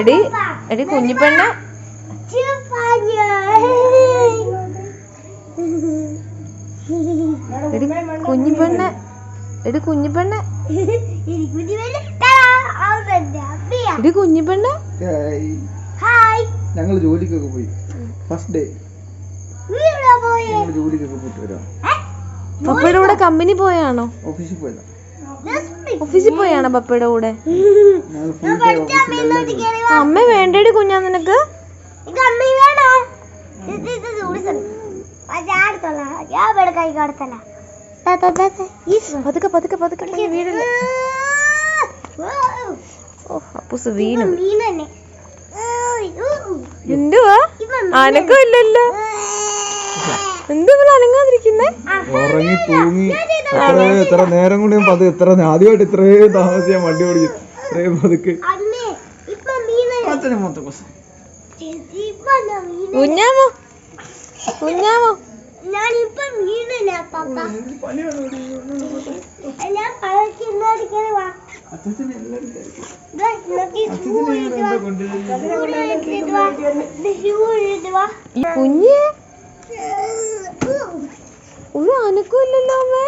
എടി എടി കുഞ്ഞിപ്പെണ്ണ. എടി കുഞ്ഞിപ്പെണ്ണ. എടി കുഞ്ഞിപ്പെണ്ണ. എടി കുഞ്ഞിപ്പെണ്ണ. ഞങ്ങൾ ജോലിക്കൊക്കെ പോയി. ഫസ്റ്റ് ഡേ ജോലിക്കൊക്കെ പോയിട്ട് വരാം. പപ്പയുടെ കൂടെ കമ്പനി പോയാണോ ഓഫീസിൽ പോയതാ. ഓഫീസിൽ പോയാണോ പപ്പയുടെ കൂടെ. അമ്മ വേണ്ടേടി കുഞ്ഞാ നിനക്ക്? പതുക്കെ അപ്പൂസ് വീണു. തന്നെ. എന്തുവാ? ഇല്ലല്ലോ. എന്തുവാ അനങ്ങാതിരിക്കുന്നേ? ഇത്ര എത്ര എത്ര നേരം കൊണ്ട് ഞാൻ പത് ഇത്ര ആദ്യമായിട്ട് ഇത്രയും താമസിച്ച് ഞാൻ വണ്ടി ഓടിക്കും ഇത്രയും പതുക്കെ. അച്ഛനെ മൊത്തം കൊസ്. കുഞ്ഞാമോ കുഞ്ഞാമോ ഞാൻ പപ്പ. പഴക്കുന്നടിക്കണ വാ. കുഞ്ഞ്? ഒരു അനക്കം ഇല്ലല്ലോ അമ്മേ.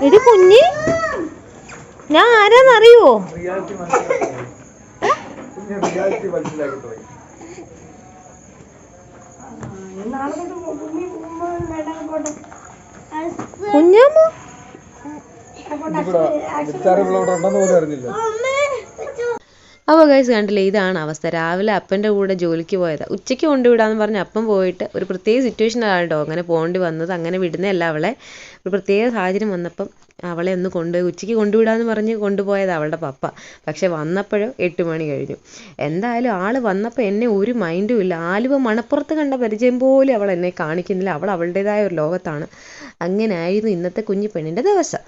എടി കുഞ്ഞി. ഞാൻ ആരാന്നറിയോ റിയാലിറ്റി മനസ്സിലാക്കി അപ്പോൾ ഗൈസ് കണ്ടില്ലേ ഇതാണ് അവസ്ഥ. രാവിലെ അപ്പന്റെ കൂടെ ജോലിക്ക് പോയതാണ് ഉച്ചയ്ക്ക് കൊണ്ടുവിടാന്ന് പറഞ്ഞ് അപ്പം പോയിട്ട് ഒരു പ്രത്യേക സിറ്റുവേഷനാണ് കേട്ടോ. അങ്ങനെ പോകേണ്ടി വന്നത്. അങ്ങനെ വിടുന്നതല്ല അവളെ. ഒരു പ്രത്യേക സാഹചര്യം വന്നപ്പം അവളെ ഒന്ന് കൊണ്ടുപോയി ഉച്ചയ്ക്ക് കൊണ്ടുവിടാന്ന് പറഞ്ഞ് കൊണ്ടുപോയത് അവളുടെ പപ്പ. പക്ഷെ വന്നപ്പോഴോ എട്ട് മണി കഴിഞ്ഞു. എന്തായാലും ആൾ വന്നപ്പോൾ എന്നെ ഒരു മൈൻഡും ഇല്ല. ആലുവ മണപ്പുറത്ത് കണ്ട പരിചയം പോലും അവൾ എന്നെ കാണിക്കുന്നില്ല. അവൾ അവളുടേതായ ഒരു ലോകത്താണ്. അങ്ങനെ ആയിരുന്നു ഇന്നത്തെ കുഞ്ഞു പെണ്ണിന്റെ ദിവസം.